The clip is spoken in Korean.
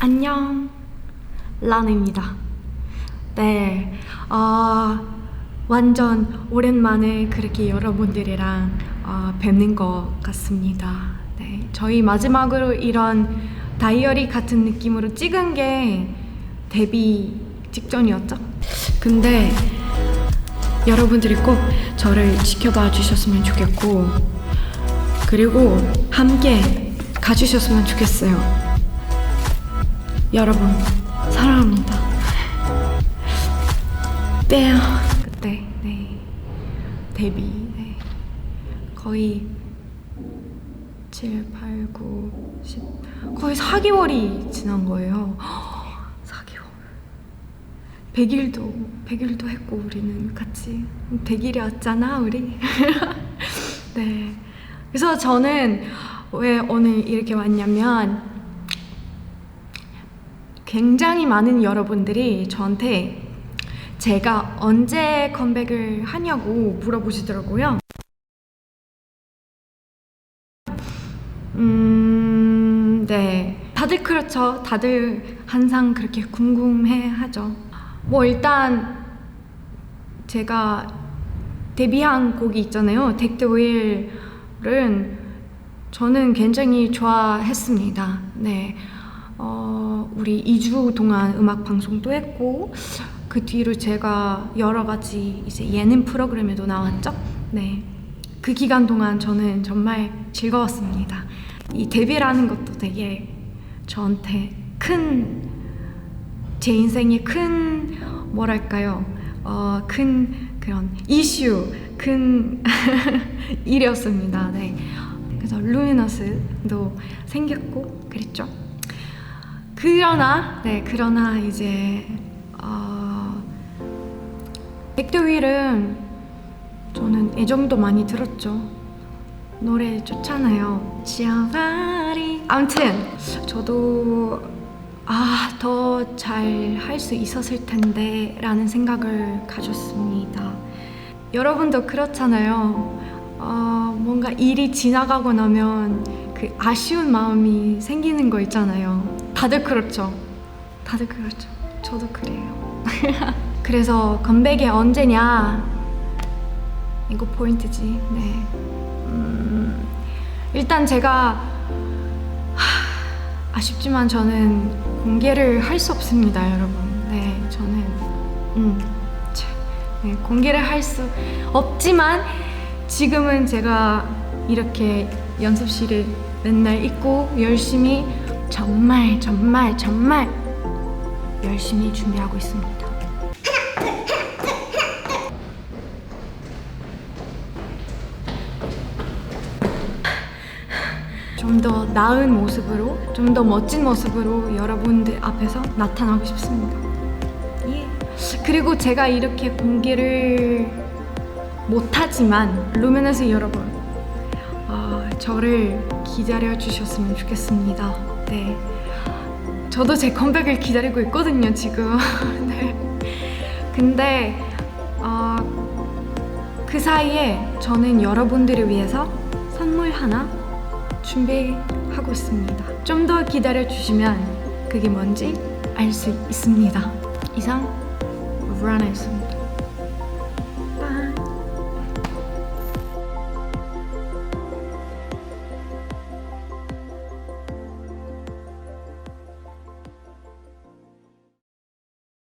안녕, 라나입니다. 네, 어, 완전 오랜만에 그렇게 여러분들이랑 어, 뵙는 것 같습니다. 네, 저희 마지막으로 이런 다이어리 같은 느낌으로 찍은 게 데뷔 직전이었죠. 근데 여러분들이 꼭 저를 지켜봐 주셨으면 좋겠고, 그리고 함께 가주셨으면 좋겠어요. 여러분 사랑합니다. 빼요. 그때 네 데뷔 네 거의 7, 8, 9, 10 거의 4개월이 지난 거예요. 4개월. 100일도 100일도 했고 우리는 같이 100일이었잖아 우리. 네. 그래서 저는 왜 오늘 이렇게 왔냐면 굉장히 많은 여러분들이 저한테 제가 언제 컴백을 하냐고 물어보시더라고요. 음, 네. 다들 그렇죠. 다들 항상 그렇게 궁금해 하죠. 뭐, 일단, 제가 데뷔한 곡이 있잖아요. The Wheel은 저는 굉장히 좋아했습니다. 네. 어, 우리 2주 동안 음악 방송도 했고 그 뒤로 제가 여러 가지 이제 예능 프로그램에도 나왔죠. 네. 그 기간 동안 저는 정말 즐거웠습니다. 이 데뷔라는 것도 되게 저한테 큰 제 인생의 큰 뭐랄까요? 어, 큰 그런 이슈, 큰 일이었습니다. 네. 그래서 루미너스도 생겼고 그랬죠. 그러나 네 그러나 이제 어, 백도윌은 저는 애정도 많이 들었죠. 노래 좋잖아요. 지아가리 아무튼 저도 아 더 잘 할 수 있었을 텐데 라는 생각을 가졌습니다. 여러분도 그렇잖아요. 어, 뭔가 일이 지나가고 나면 그 아쉬운 마음이 생기는 거 있잖아요. 다들 그렇죠. 다들 그렇죠. 저도 그래요. 그래서 컴백이 언제냐? 이거 포인트지. 네. 음, 일단 제가 하, 아쉽지만 저는 공개를 할 수 없습니다, 여러분. 네, 저는 음, 참, 네, 공개를 할 수 없지만 지금은 제가 이렇게 연습실에 맨날 있고 열심히 정말 정말 정말 열심히 준비하고 있습니다. 좀 더 나은 모습으로, 좀 더 멋진 모습으로 여러분들 앞에서 나타나고 싶습니다. 예. 그리고 제가 이렇게 공개를 못하지만 루미너스 여러분 어, 저를 기다려 주셨으면 좋겠습니다. 네, 저도 제 컴백을 기다리고 있거든요 지금. 네. 근데 어, 그 사이에 저는 여러분들을 위해서 선물 하나 준비하고 있습니다. 좀 더 기다려 주시면 그게 뭔지 알 수 있습니다. 이상 라나였습니다.